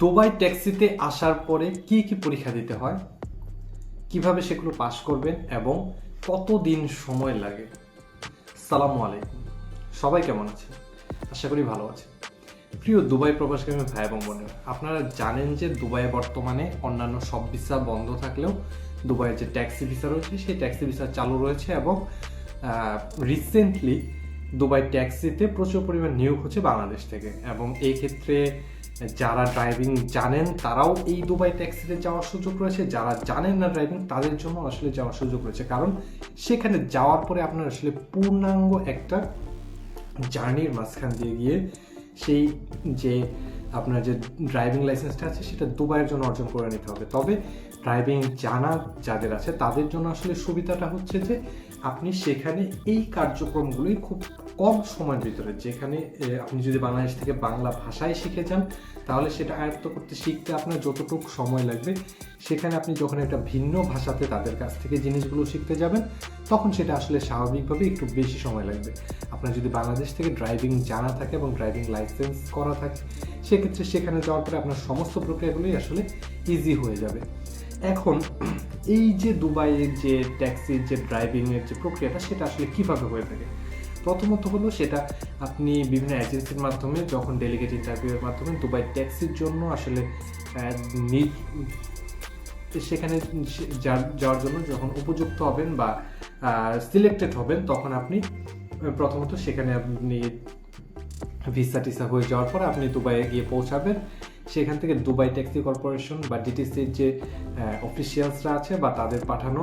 Dubai ট্যাক্সিতে আসার পরে কি কি পরীক্ষা দিতে হয়? কীভাবে সেগুলো পাশ করবেন এবং কতদিন সময় লাগে? সালামু আলাইকুম। সবাই কেমন আছে? আশা করি ভালো আছে প্রিয় দুবাই প্রবাসগামী ভাই এবং বোনেরা, আপনারা জানেন যে দুবাইয়ে বর্তমানে অন্যান্য সব ভিসা বন্ধ থাকলেও দুবাইয়ের যে ট্যাক্সি ভিসা রয়েছে, সেই ট্যাক্সি ভিসা চালু রয়েছে এবং রিসেন্টলি দুবাই ট্যাক্সিতে প্রচুর পরিমাণ নিয়োগ হচ্ছে বাংলাদেশ থেকে এবং এই ক্ষেত্রে যারা ড্রাইভিং জানেন, তারাও এই দুবাই ট্যাক্সিতে যাওয়ার সুযোগ রয়েছে। যারা জানেন না ড্রাইভিং তাদের জন্য আসলে যাওয়ার সুযোগ রয়েছে। কারণ সেখানে যাওয়ার পরে আপনার আসলে পূর্ণাঙ্গ একটা জার্নির মাঝখান দিয়ে গিয়ে সেই যে আপনার যে ড্রাইভিং লাইসেন্সটা আছে, সেটা দুবাইয়ের জন্য অর্জন করে নিতে হবে। তবে ড্রাইভিং জানা যাদের আছে, তাদের জন্য আসলে সুবিধাটা হচ্ছে যে আপনি সেখানে এই কার্যক্রমগুলোই খুব কম সময়ের ভিতরে, যেখানে আপনি যদি বাংলাদেশ থেকে বাংলা ভাষায় শিখে যান, তাহলে সেটা আয়ত্ত করতে শিখতে আপনার যতটুকু সময় লাগবে, সেখানে আপনি যখন একটা ভিন্ন ভাষাতে তাদের কাছ থেকে জিনিসগুলো শিখতে যাবেন, তখন সেটা আসলে স্বাভাবিকভাবে একটু বেশি সময় লাগবে। আপনার যদি বাংলাদেশ থেকে ড্রাইভিং জানা থাকে এবং ড্রাইভিং লাইসেন্স করা থাকে, সেক্ষেত্রে সেখানে যাওয়ার পরে আপনার সমস্ত প্রক্রিয়াগুলোই আসলে ইজি হয়ে যাবে। এখন এই যে দুবাইয়ের যে ট্যাক্সির যে ড্রাইভিংয়ের যে প্রক্রিয়াটা, সেটা আসলে কীভাবে হয়ে থাকে? প্রথমত হলো সেটা আপনি বিভিন্ন এজেন্সির মাধ্যমে যখন ডেলিগেট ইন্টারভিউয়ের মাধ্যমে দুবাই ট্যাক্সির জন্য আসলে সেখানে যাওয়ার জন্য যখন উপযুক্ত হবেন বা সিলেক্টেড হবেন, তখন আপনি প্রথমত সেখানে আপনি ভিসা টিসা হয়ে যাওয়ার পর আপনি দুবাইয়ে গিয়ে পৌঁছাবেন। সেখান থেকে দুবাই ট্যাক্সি কর্পোরেশন বা ডিটিসির যে অফিসিয়ালসরা আছে বা তাদের পাঠানো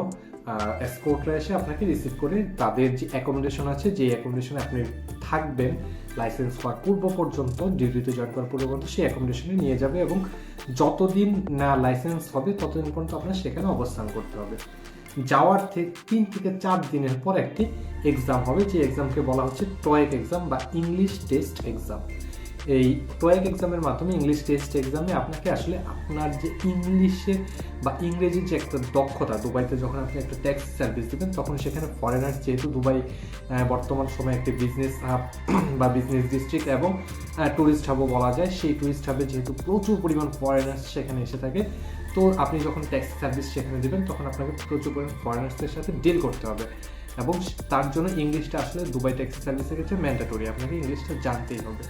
এসকোর্টরা এসে আপনাকে রিসিভ করে তাদের যে অ্যাকোমোডেশন আছে যে অ্যাকোমোডেশনে আপনি থাকবেন লাইসেন্স হওয়ার পূর্ব পর্যন্ত, ডিউটিতে জয়েন করার পূর্ব পর্যন্ত, সেই অ্যাকোমোডেশনে নিয়ে যাবে এবং যতদিন না লাইসেন্স হবে, ততদিন পর্যন্ত আপনার সেখানে অবস্থান করতে হবে। যাওয়ার থেকে তিন থেকে চার দিনের পর একটি এক্সাম হবে, যে এক্সামকে বলা হচ্ছে টয়েক এক্সাম বা ইংলিশ টেস্ট এক্সাম এই টয়েক এক্সামের মাধ্যমে ইংলিশ টেস্ট এক্সামে আপনাকে আসলে আপনার যে ইংলিশে বা ইংরেজির যে একটা দক্ষতা, দুবাইতে যখন আপনি একটা ট্যাক্স সার্ভিস দেবেন, তখন সেখানে ফরেনার যেহেতু দুবাই বর্তমান সময়ে একটি বিজনেস হাব বা বিজনেস ডিস্ট্রিক্ট এবং ট্যুরিস্ট হাবও বলা যায়, সেই ট্যুরিস্ট হাবে যেহেতু প্রচুর পরিমাণ ফরেনার্স সেখানে এসে থাকে, তো আপনি যখন ট্যাক্সি সার্ভিস সেখানে দেবেন, তখন আপনাকে প্রচুর পরিমাণ ফরেনার্সদের সাথে ডিল করতে হবে এবং তার জন্য ইংলিশটা আসলে দুবাই ট্যাক্সি সার্ভিসের ক্ষেত্রে ম্যান্ডেটরি আপনাকে ইংলিশটা জানতেই হবে।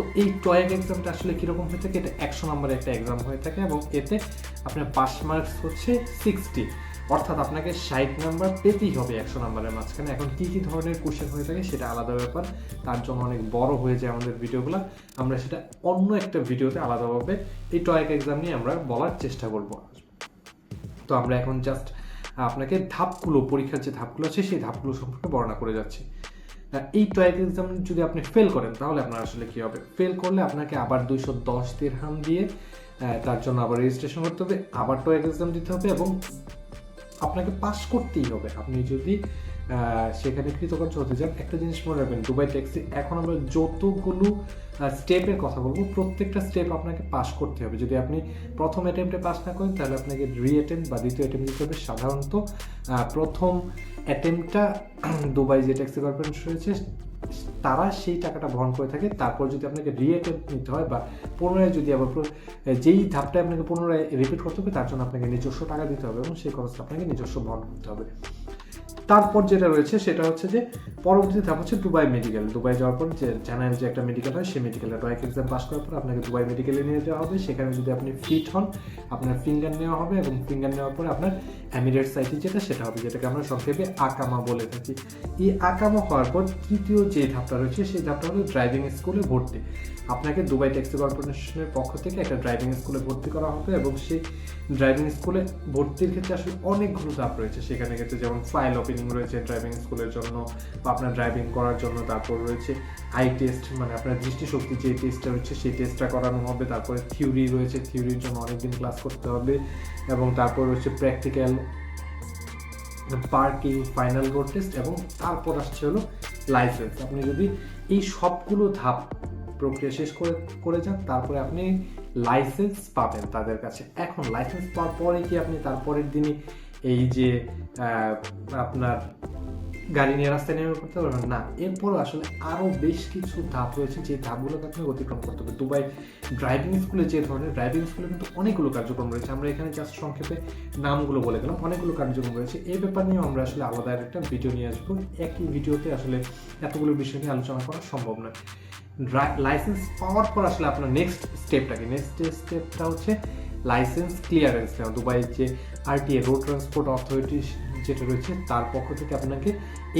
তো এই টয়েক এক্সামটা আসলে কীরকম হয়ে থাকে? এটা একশো নম্বরের একটা এক্সাম হয়ে থাকে এবং এতে আপনার পাস মার্কস হচ্ছে সিক্সটি অর্থাৎ আপনাকে ষাট নাম্বার পেতেই হবে একশো নাম্বারের মাঝখানে। এখন কী কী ধরনের কোশ্চেন হয়ে থাকে সেটা আলাদা ব্যাপার। তার জন্য অনেক বড় হয়ে যায় আমাদের ভিডিওগুলো। আমরা সেটা অন্য একটা ভিডিওতে আলাদাভাবে এই টয়েক এক্সাম নিয়ে আমরা বলার চেষ্টা করব। তো আমরা এখন জাস্ট আপনাকে ধাপগুলো, পরীক্ষার যে ধাপগুলো আছে সেই ধাপগুলো সম্পর্কে বর্ণনা করে যাচ্ছি। এই টয়েক এক্সাম যদি আপনি ফেল করেন, তাহলে আপনার আসলে কী হবে? ফেল করলে আপনাকে আবার দুইশো দশ দেড়হাম দিয়ে তার জন্য আবার রেজিস্ট্রেশন করতে হবে, আবার টয়েক এক্সাম দিতে হবে এবং আপনাকে পাস করতেই হবে। আপনি যদি সেখানে কৃতকার্য হতে চান একটা জিনিস মনে রাখবেন, দুবাই ট্যাক্সি, এখন আমরা যতগুলো স্টেপের কথা বলব, প্রত্যেকটা স্টেপ আপনাকে পাস করতে হবে। যদি আপনি প্রথম অ্যাটেম্পটে পাস না করেন, তাহলে আপনাকে রি অ্যাটেম্প বা দ্বিতীয় অ্যাটেম্প দিতে হবে। সাধারণত প্রথম অ্যাটেম্পটা দুবাই যে ট্যাক্সি কর্পোরেশন রয়েছে, তারা সেই টাকাটা বহন করে থাকে। তারপর যদি আপনাকে রি অ্যাটেম্প নিতে হয় বা পুনরায় যদি আবার যেই ধাপটা আপনাকে পুনরায় রিপিট করতে হবে, তার জন্য আপনাকে নিজস্ব টাকা দিতে হবে এবং সেই খরচটা আপনাকে নিজস্ব বহন করতে হবে। তারপর যেটা রয়েছে সেটা হচ্ছে যে পরবর্তী ধাপ হচ্ছে দুবাই মেডিকেল। দুবাই যাওয়ার পর যে জানার যে একটা মেডিকেল হয় সেই মেডিকেলটা টয়েক এক্সাম পাস করার পর আপনাকে দুবাই মেডিকেলে নিয়ে যাওয়া হবে। সেখানে যদি আপনি ফিট হন, আপনার ফিঙ্গার নেওয়া হবে এবং ফিঙ্গার নেওয়ার পরে আপনার অ্যামিরেট সাইটি যেটা, সেটা হবে যেটাকে আমরা সংক্ষেপে আকামা বলে থাকি। এই আকামা হওয়ার পর তৃতীয় যে ধাপটা রয়েছে, সেই ধাপটা হলো ড্রাইভিং স্কুলে ভর্তি। আপনাকে দুবাই ট্যাক্সি কর্পোরেশনের পক্ষ থেকে একটা ড্রাইভিং স্কুলে ভর্তি করা হবে এবং সেই ড্রাইভিং স্কুলে ভর্তির ক্ষেত্রে আসলে অনেকগুলো ধাপ রয়েছে। সেখানে ক্ষেত্রে যেমন ফাইল ওপেনিং রয়েছে ড্রাইভিং স্কুলের জন্য বা আপনার ড্রাইভিং করার জন্য তারপর রয়েছে আই টেস্ট মানে আপনার দৃষ্টিশক্তি যে টেস্টটা রয়েছে সেই টেস্টটা করানো হবে। তারপরে থিওরি রয়েছে থিওরির জন্য অনেকদিন ক্লাস করতে হবে এবং তারপর রয়েছে practical parking final road test এবং তারপর আসছে হলো লাইসেন্স আপনি যদি এই সবগুলো ধাপ প্রক্রিয়া শেষ করে করে যান, তারপরে আপনি লাইসেন্স পাবেন তাদের কাছে। এখন লাইসেন্স পাওয়ার পরে কি আপনি তারপরের দিনই এই যে আপনার গাড়ি নিয়ে রাস্তায় নেমে করতে পারবেন? না, এরপরও আসলে আরও বেশ কিছু ধাপ রয়েছে, যে ধাপগুলোকে আপনাকে অতিক্রম করতে হবে। দুবাই ড্রাইভিং স্কুলে যে ধরনের ড্রাইভিং স্কুলে কিন্তু অনেকগুলো কার্যক্রম রয়েছে। আমরা এখানে জাস্ট সংক্ষেপে নামগুলো বলে গেলাম। অনেকগুলো কার্যক্রম রয়েছে। এই ব্যাপার নিয়েও আমরা আসলে আলাদা একটা ভিডিও নিয়ে আসব। একই ভিডিওতে আসলে এতগুলো বিষয় নিয়ে আলোচনা করা সম্ভব নয়। লাইসেন্স পাওয়ার পর আসলে আপনার নেক্সট স্টেপটা কি নেক্সট স্টেপটা হচ্ছে লাইসেন্স ক্লিয়ারেন্স নেওয়া। দুবাইয়ের যে আরটিএ রোড ট্রান্সপোর্ট অথরিটি যেটা রয়েছে, তার পক্ষ থেকে আপনাকে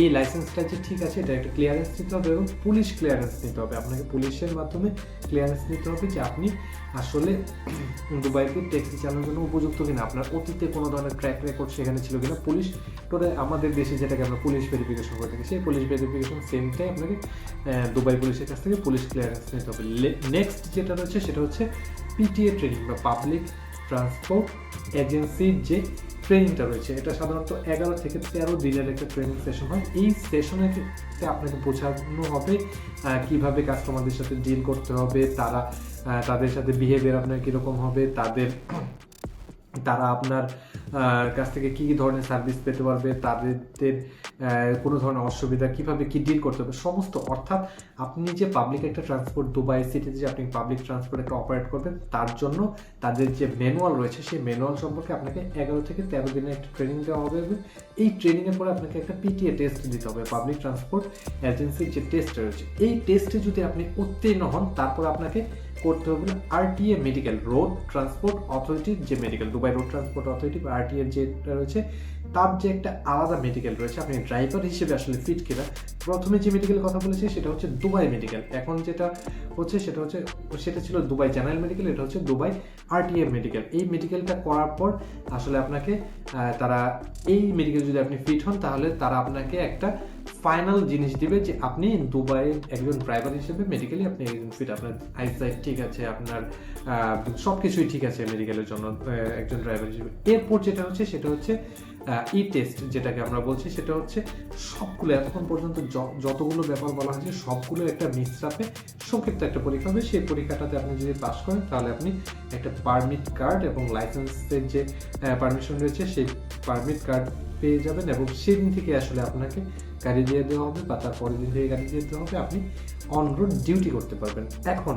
এই লাইসেন্সটা যে ঠিক আছে, এটা একটা ক্লিয়ারেন্স নিতে হবে এবং পুলিশ ক্লিয়ারেন্স নিতে হবে। আপনাকে পুলিশের মাধ্যমে ক্লিয়ারেন্স নিতে হবে যে আপনি আসলে দুবাইতে ট্যাক্সি চালানোর জন্য উপযুক্ত কিনা। আপনার অতীতে কোনো ধরনের ট্র্যাক রেকর্ড সেখানে ছিল কিনা। পুলিশ টোরে আমাদের দেশে যেটাকে আমরা পুলিশ ভেরিফিকেশন করে থাকি, সেই পুলিশ ভেরিফিকেশন সেমটাই আপনাকে দুবাই পুলিশের কাছ থেকে পুলিশ ক্লিয়ারেন্স নিতে হবে। নেক্সট যেটা রয়েছে, সেটা হচ্ছে পিটিএ ট্রেনিং বা পাবলিক ট্রান্সপোর্ট এজেন্সির যে ট্রেনিংটা রয়েছে, এটা সাধারণত এগারো থেকে তেরো দিনের একটা ট্রেনিং সেশন হয়। এই সেশনে আপনাকে বোঝানো হবে কীভাবে কাস্টমারদের সাথে ডিল করতে হবে, তারা তাদের সাথে বিহেভিয়ার আপনার কীরকম হবে, তাদের তারা আপনার কাছ থেকে কী কী ধরনের সার্ভিস পেতে পারবে তাদের কোনো ধরনের অসুবিধা, কীভাবে কি ডিল করতে হবে, সমস্ত অর্থাৎ আপনি যে পাবলিক একটা ট্রান্সপোর্ট দুবাই সিটিতে যে আপনি পাবলিক ট্রান্সপোর্ট একটা অপারেট করবেন, তার জন্য তাদের যে ম্যানুয়াল রয়েছে, সেই ম্যানুয়াল সম্পর্কে আপনাকে এগারো থেকে তেরো দিনের একটা ট্রেনিং দেওয়া হবে এবং এই ট্রেনিংয়ের পরে আপনাকে একটা পিটিএ টেস্ট দিতে হবে পাবলিক ট্রান্সপোর্ট এজেন্সির যে টেস্ট রয়েছে। এই টেস্টে যদি আপনি উত্তীর্ণ হন, তারপর আপনাকে করতে হবে আরটিএ মেডিকেল রোড ট্রান্সপোর্ট অথরিটির যে medical Dubai road transport authority বা আরটিএর যেটা রয়েছে, তার যে একটা আলাদা মেডিকেল রয়েছে, আপনি ড্রাইভার হিসেবে আসলে ফিট কিনা। প্রথমে যে মেডিকেল কথা বলেছি, সেটা হচ্ছে দুবাই মেডিকেল এখন যেটা হচ্ছে, সেটা হচ্ছে, সেটা ছিল দুবাই জেনারেল মেডিকেল এটা হচ্ছে দুবাই আরটিএ মেডিকেল এই মেডিকেলটা করার পর আসলে আপনাকে তারা, এই মেডিকেল যদি আপনি ফিট হন, তাহলে তারা আপনাকে একটা ফাইনাল জিনিস দিবে যে আপনি দুবাইয়ের একজন ড্রাইভার হিসেবে মেডিকেলি আপনি একজন ফিট আপনার আইসাইট ঠিক আছে, আপনার সব কিছুই ঠিক আছে মেডিকেলের জন্য একজন ড্রাইভার হিসেবে। এরপর যেটা হচ্ছে, সেটা হচ্ছে ই টেস্ট যেটাকে আমরা বলছি, সেটা হচ্ছে সবগুলো, এতক্ষণ পর্যন্ত যতগুলো ব্যাপার বলা হয়েছে, সবগুলো একটা মিশ্রাপে সংক্ষিপ্ত একটা পরীক্ষা হবে। সেই পরীক্ষাটাতে আপনি যদি পাস করেন, তাহলে আপনি একটা পারমিট কার্ড এবং লাইসেন্সের যে পারমিশন রয়েছে, সেই পারমিট কার্ড পেয়ে যাবেন এবং সেদিন থেকে আসলে আপনাকে গাড়ি দিয়ে দেওয়া হবে বা তার পরের দিন থেকে গাড়ি দিয়ে দেওয়া হবে, আপনি অন রোড ডিউটি করতে পারবেন। এখন,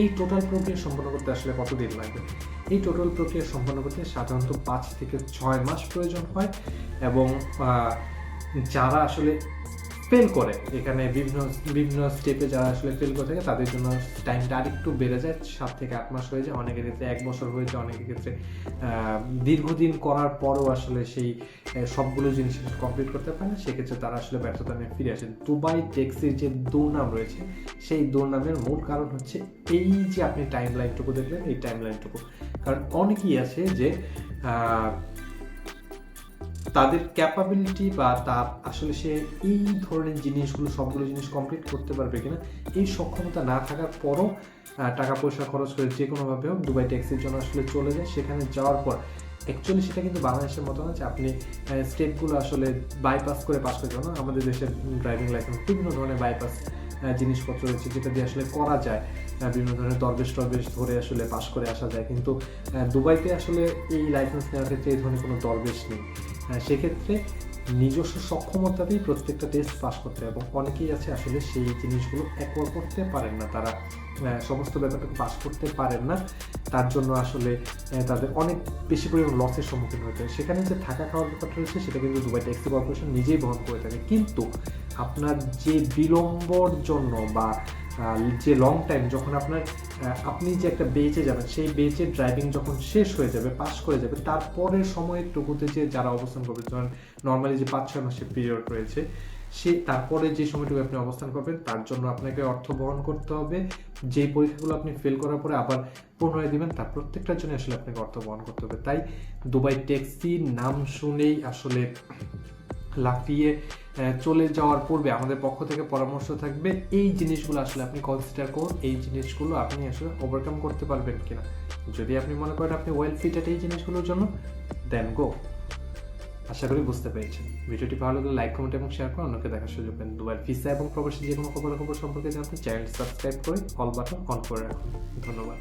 এই টোটাল প্রক্রিয়া সম্পন্ন করতে আসলে কতদিন লাগবে? এই টোটাল প্রক্রিয়া সম্পন্ন করতে সাধারণত পাঁচ থেকে ছয় মাস প্রয়োজন হয় এবং যারা আসলে ফেল করে। এখানে বিভিন্ন বিভিন্ন স্টেপে যারা আসলে ফেল করে থাকে, তাদের জন্য টাইমটা আরেকটু বেড়ে যায়। সাত থেকে আট মাস হয়ে যায়। অনেকের ক্ষেত্রে এক বছর হয়ে যায়, অনেকের ক্ষেত্রে দীর্ঘদিন করার পরও আসলে সেই সবগুলো জিনিস কমপ্লিট করতে পারে না। সেক্ষেত্রে তারা আসলে ব্যর্থতা নিয়ে ফিরে আসে। দুবাই ট্যাক্সির যে দুর্নাম রয়েছে, সেই দুর্নামের মূল কারণ হচ্ছে এই যে আপনি টাইম লাইনটুকু দেখলেন, এই টাইম লাইনটুকু কারণ অনেকেই আছে যে তাদের ক্যাপাবিলিটি বা তার আসলে সে এই ধরনের জিনিসগুলো, সবগুলো জিনিস কমপ্লিট করতে পারবে কিনা, এই সক্ষমতা না থাকার পরও টাকা পয়সা খরচ করে যে কোনোভাবে হোক দুবাই ট্যাক্সির জন্য আসলে চলে যায়। সেখানে যাওয়ার পর অ্যাকচুয়ালি সেটা কিন্তু বাংলাদেশের মতো না যে আপনি স্টেটগুলো আসলে বাইপাস করে পাস করে না। আমাদের দেশের ড্রাইভিং লাইসেন্স বিভিন্ন ধরনের বাইপাস জিনিসপত্র রয়েছে যেটা দিয়ে আসলে করা যায়। বিভিন্ন ধরনের দরবেশ টরবেশ ধরে আসলে পাস করে আসা যায়। কিন্তু দুবাইতে আসলে এই লাইসেন্স নেওয়ার ক্ষেত্রে এই ধরনের কোনো দরবেশ নেই। সেক্ষেত্রে নিজস্ব সক্ষমতাতেই প্রত্যেকটা টেস্ট পাস করতে হয় এবং অনেকেই আছে আসলে সেই জিনিসগুলো একবার করতে পারেন না। তারা সমস্ত ব্যাপারটাকে পাস করতে পারেন না। তার জন্য আসলে তাদের অনেক বেশি পরিমাণ লসের সম্মুখীন হতে হয়। সেখানে যে থাকা খাওয়ার ব্যাপারটা রয়েছে, সেটা কিন্তু দুবাই ট্যাক্সি কর্পোরেশন নিজেই বহন করে থাকে। কিন্তু আপনার যে বিলম্বর জন্য বা যে লং টাইম যখন আপনার আপনি যে একটা বেচে যাবেন, সেই বেচে ড্রাইভিং যখন শেষ হয়ে যাবে পাস করে যাবে, তারপরের সময়টুকুতে যে যারা অবস্থান করবে, ধরেন নর্মালি যে পাঁচ, ছয় মাসের পিরিয়ড রয়েছে, সে তারপরে যে সময়টুকু আপনি অবস্থান করবেন, তার জন্য আপনাকে অর্থ বহন করতে হবে। যে পরীক্ষাগুলো আপনি ফেল করার পরে আবার পুনরায় দিবেন, তার প্রত্যেকটার জন্য আসলে আপনাকে অর্থ বহন করতে হবে। তাই দুবাই ট্যাক্সি নাম শুনেই আসলে লাফিয়ে চলে যাওয়ার পূর্বে আমাদের পক্ষ থেকে পরামর্শ থাকবে, এই জিনিসগুলো আসলে আপনি কনসিডার করুন, এই জিনিসগুলো আপনি আসলে ওভারকাম করতে পারবেন কিনা। যদি আপনি মনে করেন আপনি ওয়েল ফিটেড এই জিনিসগুলোর জন্য দেন গো আশা করি বুঝতে পেরেছেন। ভিডিওটি ভালো লাগলে লাইক কমেন্ট এবং শেয়ার করে অন্যকে দেখার সুযোগ পেন। দুবার ভিসা এবং প্রবাসী যে কোনো খবর খবর সম্পর্কে জানতে চ্যানেল সাবস্ক্রাইব করে অল বাটন অন করে রাখুন। ধন্যবাদ।